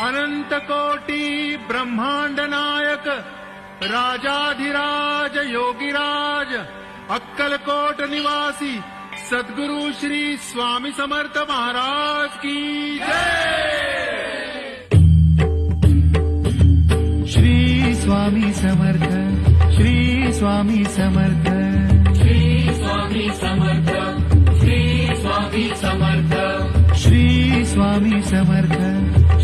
अनंत कोटी ब्रह्मांड नायक राजाधिराज योगीराज अक्कलकोट निवासी सद्गुरु श्री स्वामी समर्थ महाराज की जय। श्री स्वामी समर्थ श्री स्वामी समर्थ। श्री स्वामी समर्थ श्री स्वामी समर्थ। श्री स्वामी समर्थ।